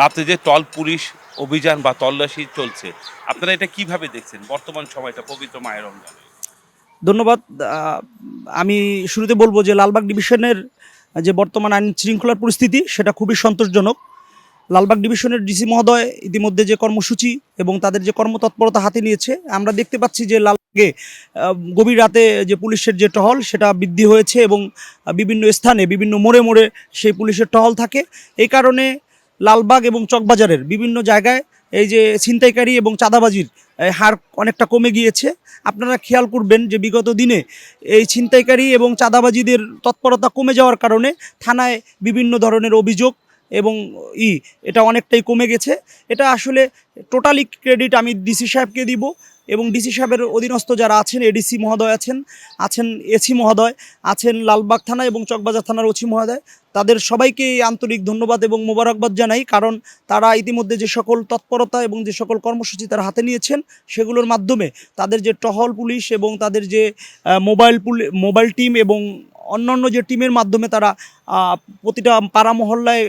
রাতে যে টল পুলিশ অভিযান বা তল্লাশি চলছে, আপনারা এটা কীভাবে দেখছেন? বর্তমান সময়টা পবিত্র মায়ের রমজানে। ধন্যবাদ। আমি শুরুতে বলব যে লালবাগ ডিভিশনের যে বর্তমান আইন শৃঙ্খলার পরিস্থিতি, সেটা খুবই সন্তোষজনক। লালবাগ ডিভিশনের ডিসি মহোদয় ইতিমধ্যে যে কর্মসূচি এবং তাদের যে কর্মতৎপরতা হাতে নিয়েছে, আমরা দেখতে পাচ্ছি যে লালবাগে গভীর রাতে যে পুলিশের যে টহল, সেটা বৃদ্ধি হয়েছে এবং বিভিন্ন স্থানে বিভিন্ন মোড়ে মোড়ে সেই পুলিশের টহল থাকে। এই কারণে লালবাগ এবং চকবাজারের বিভিন্ন জায়গায় এই যে ছিনতাইকারী এবং চাঁদাবাজির হার অনেকটা কমে গিয়েছে। আপনারা খেয়াল করবেন যে বিগত দিনে এই ছিনতাইকারী এবং চাঁদাবাজিদের তৎপরতা কমে যাওয়ার কারণে থানায় বিভিন্ন ধরনের অভিযোগ এবং ই, এটা অনেকটাই কমে গেছে। এটা আসলে টোটালি ক্রেডিট আমি ডিসি সাহেবকে দিব। এবং ডিসি সাহেবের অধীনস্থ যারা আছেন এডিসি মহোদয় আছেন আছেন এসি মহোদয়, আছেন লালবাগ থানা এবং চকবাজার থানার ওসি মহোদয়। তাদের সবাইকে আন্তরিক ধন্যবাদ এবং মোবারকবাদ জানাই, কারণ তারা ইতিমধ্যে যে সকল তৎপরতা এবং যে সকল কর্মসূচি তারা হাতে নিয়েছেন, সেগুলোর মাধ্যমে তাদের যে টহল পুলিশ এবং তাদের যে মোবাইল মোবাইল টিম এবং অন্যান্য যে টিমের মাধ্যমে তারা প্রতিটা পাড়া মহল্লায়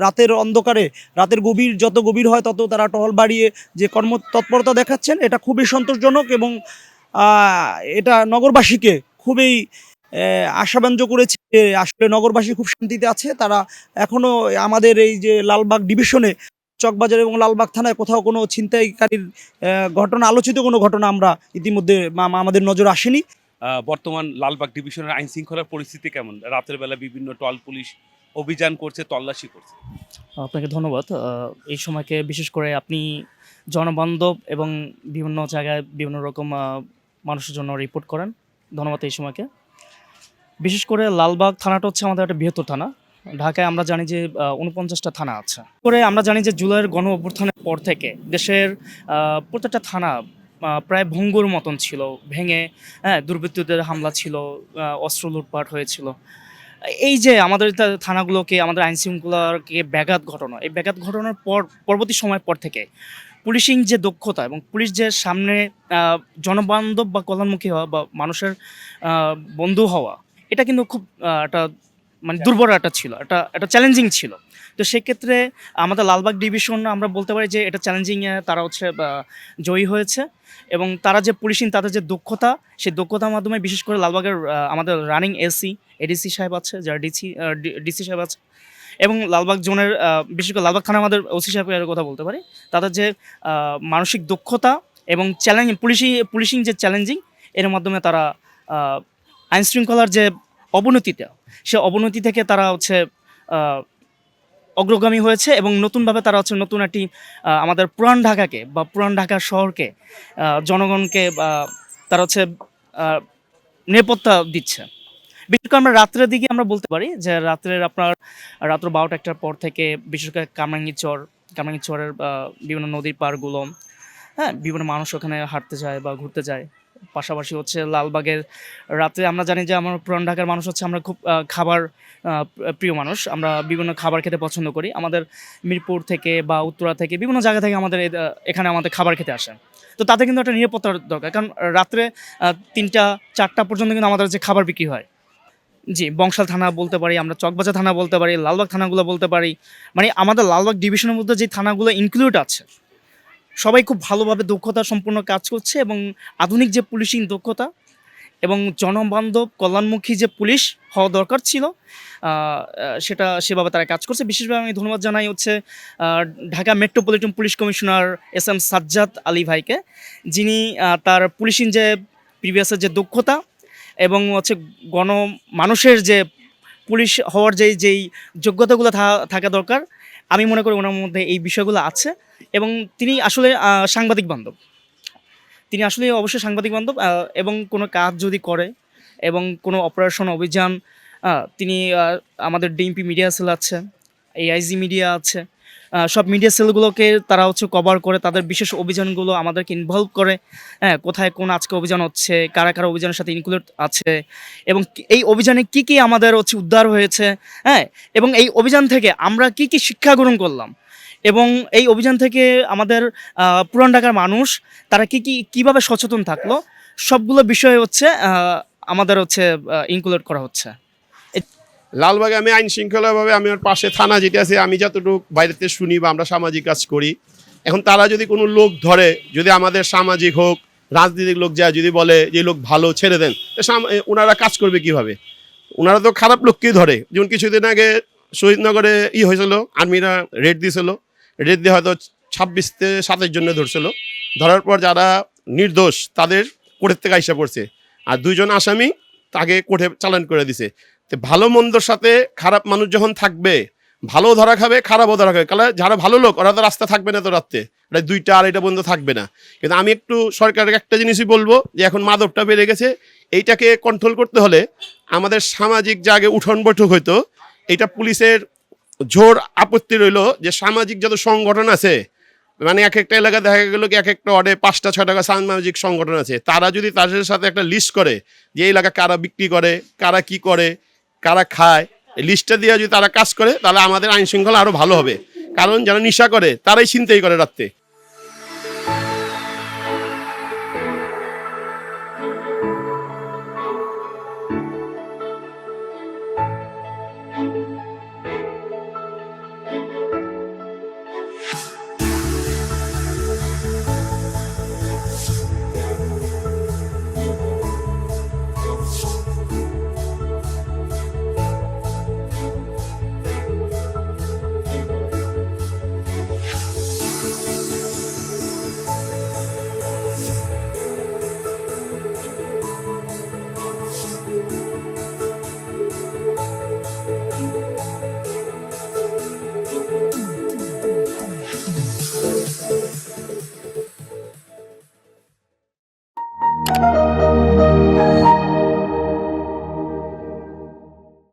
রাতের অন্ধকারে রাতের গভীর যত গভীর হয় তত তারা টহল বাড়িয়ে যে কর্ম তৎপরতা দেখাচ্ছেন এটা খুবই সন্তোষজনক এবং এটা নগরবাসীকে খুবই আহ, আশাব্যঞ্জক করেছে আসলে নগরবাসী খুব শান্তিতে আছে। তারা এখনও আমাদের এই যে লালবাগ ডিভিশনে চকবাজার এবং লালবাগ থানায় কোথাও কোনো ছিনতাইকারীর ঘটনা আলোচিত কোনো ঘটনা আমরা ইতিমধ্যে আমাদের নজর আসেনি। বর্তমান লালবাগ ডিভিশনের আইন শৃঙ্খলার পরিস্থিতি কেমন? রাতের বেলা বিভিন্ন টল পুলিশ অভিযান করছে, তল্লাশি করছে। আপনাকে ধন্যবাদ। এই সময়কে বিশেষ করে আপনি জনবান্ধব এবং বিভিন্ন জায়গায় বিভিন্ন রকম মানুষের জন্য রিপোর্ট করেন। ধন্যবাদ এই সময়কে। বিশেষ করে লালবাগ থানাটা হচ্ছে আমাদের একটা বৃহত্তর থানা। ঢাকায় আমরা জানি যে উনপঞ্চাশটা থানা আছে। করে আমরা জানি যে জুলাইয়ের গণ অভ্যুত্থানের পর থেকে দেশের প্রত্যেকটা থানা প্রায় ভঙ্গুর মতন ছিল, ভেঙে হ্যাঁ দুর্বৃত্তদের হামলা ছিল অস্ত্র লুটপাট হয়েছিল। এই যে আমাদের থানাগুলোকে, আমাদের আইন শৃঙ্খলাকে ব্যাঘাত ঘটনা, এই ব্যাঘাত ঘটনার পর, পরবর্তী সময় পর থেকে পুলিশিং যে দক্ষতা এবং পুলিশ যে সামনে জনবান্ধব বা কল্যাণমুখী হওয়া বা মানুষের বন্ধু হওয়া, এটা কিন্তু খুব একটা মানে দুর্বল একটা ছিল একটা একটা চ্যালেঞ্জিং ছিল। তো সেক্ষেত্রে আমাদের লালবাগ ডিভিশন আমরা বলতে পারি যে এটা চ্যালেঞ্জিং তারা হচ্ছে জয়ী হয়েছে। এবং তারা যে পুলিশিং তাদের যে দক্ষতা সেই দক্ষতার মাধ্যমে বিশেষ করে লালবাগের আমাদের রানিং এসি এডিসি সাহেব আছে যারা ডিসি ডিসি সাহেব আছে। এবং লালবাগ জোনের বিশেষ করে লালবাগ থানা আমাদের ওসি সাহেবের কথা বলতে পারি। তাদের যে মানসিক দক্ষতা এবং চ্যালেঞ্জ পুলিশি পুলিশিং যে চ্যালেঞ্জিং এর মাধ্যমে তারা আইনশৃঙ্খলার যে অবনতিটা সে অবনতি থেকে তারা হচ্ছে অগ্রগামী হয়েছে এবং নতুনভাবে তারা হচ্ছে নতুন একটি আমাদের পুরান ঢাকাকে বা পুরান ঢাকা শহরকে জনগণকে, বা তারা হচ্ছে নিরাপত্তা দিচ্ছে। বিশেষ করে আমরা রাত্রের দিকে আমরা বলতে পারি যে রাত্রের আপনার, রাত্র বারোটা একটার পর থেকে বিশেষ করে কামরাঙ্গি চর কামরাঙ্গি চরের বিভিন্ন নদীর পাড়গুলো হ্যাঁ বিভিন্ন মানুষ ওখানে হাঁটতে যায় বা ঘুরতে যায়। পাশাপাশি হচ্ছে লালবাগের রাতে আমরা জানি যে আমার পুরান ঢাকার মানুষ হচ্ছে আমরা খুব খাবার প্রিয় মানুষ। আমরা বিভিন্ন খাবার খেতে পছন্দ করি। আমাদের মিরপুর থেকে বা উত্তরা থেকে বিভিন্ন জায়গা থেকে আমাদের এখানে আমাদের খাবার খেতে আসে। তো তাতে কিন্তু একটা নিরাপত্তার দরকার। কারণ রাত্রে তিনটা, চারটা পর্যন্ত কিন্তু আমাদের যে খাবার বিক্রি হয়। জি, বংশাল থানা বলতে পারি, আমরা চকবাজার থানা বলতে পারি, লালবাগ থানাগুলো বলতে পারি। মানে আমাদের লালবাগ ডিভিশনের মধ্যে যে থানাগুলো ইনক্লুড আছে সবাই খুব ভালোভাবে দক্ষতা সম্পূর্ণ কাজ করছে এবং আধুনিক যে পুলিশিং দক্ষতা এবং জনবান্ধব কল্যাণমুখী যে পুলিশ হওয়া দরকার ছিল সেটা সেভাবে তারা কাজ করছে। বিশেষভাবে আমি ধন্যবাদ জানাই হচ্ছে Dhaka metropolitan police commissioner S M Sajjad Ali ভাইকে, যিনি তার পুলিশিং যে প্রিভিয়াসের যে দক্ষতা এবং হচ্ছে গণ মানুষের যে পুলিশ হওয়ার যে যেই যোগ্যতাগুলো থাকা দরকার আমি মনে করি ওনার মধ্যে এই বিষয়গুলো আছে এবং তিনি আসলে সাংবাদিক বান্ধব। তিনি আসলে অবশ্যই সাংবাদিক বান্ধব এবং কোনো কাজ যদি করে এবং কোনো অপারেশন অভিযান তিনি আমাদের ডিএমপি মিডিয়া সেল আছে, এআইজি মিডিয়া আছে সব মিডিয়া সেলগুলোকে তারা হচ্ছে কভার করে, তাদের বিশেষ অভিযানগুলো আমাদেরকে ইনভলভ করে হ্যাঁ কোথায় কোন আজকে অভিযান হচ্ছে, কারা কারা অভিযানের সাথে ইনক্লুড আছে, এবং এই অভিযানে কি কি আমাদের হচ্ছে উদ্ধার হয়েছে হ্যাঁ এবং এই অভিযান থেকে আমরা কি কি শিক্ষা গ্রহণ করলাম, এবং এই অভিযান থেকে আমাদের পুরান ঢাকার মানুষ, তারা কি কি কীভাবে সচেতন থাকল, সবগুলো বিষয় হচ্ছে আমাদের হচ্ছে ইনক্লুড করা হচ্ছে। লালবাগে আমি আইন শৃঙ্খলাভাবে আমি ওর পাশে থানা যেটা আছে, আমি যতটুকু বাইরেতে শুনি বা আমরা সামাজিক কাজ করি, এখন তারা যদি কোনো লোক ধরে, যদি আমাদের সামাজিক হোক, রাজনৈতিক লোক যায়, যদি বলে যে লোক ভালো, ছেড়ে দেন ওনারা কাজ করবে কীভাবে? ওনারা তো খারাপ লোককেই ধরে। যেমন কিছুদিন আগে শহীদনগরে ই হয়েছিল, আর্মিরা রেড দিয়েছিল রেড দিয়ে হয়তো ছাব্বিশ থেকে সাতের জন্য ধরছিল। ধরার পর যারা নির্দোষ, তাদের কোর্টের থেকে আইসা পড়ছে। আর দুইজন আসামি তাকে কোর্টে চালান করে দিছে। ভালো মন্দর সাথে খারাপ মানুষ যখন থাকবে ভালো ধরা খাবে, খারাপও ধরা খাবে। কারণ যারা ভালো লোক, ওরা তো রাস্তা থাকবে না তো রাত্রে। এটা দুইটা আড়াইটা পর্যন্ত থাকবে না। কিন্তু আমি একটু সরকারের একটা জিনিসই বলব যে এখন মাদকটা বেড়ে গেছে। এইটাকে কন্ট্রোল করতে হলে আমাদের সামাজিক যে আগে উঠন বৈঠক হইতো এটা পুলিশের জোর আপত্তি রইল যে সামাজিক যত সংগঠন আছে মানে এক একটা এলাকা দেখা গেলো কি এক একটা ওয়ার্ডে পাঁচটা ছয় টাকা সামাজিক সংগঠন আছে। তারা যদি তাদের সাথে একটা লিস্ট করে যে এলাকা কারা বিক্রি করে, কারা কি করে কারা খায় লিস্টটা দিয়ে যদি তারা কাজ করে, তাহলে আমাদের আইন শৃঙ্খলা আরও ভালো হবে। কারণ যারা নেশা করে, তারাই চিন্তাই করে রাত্রে।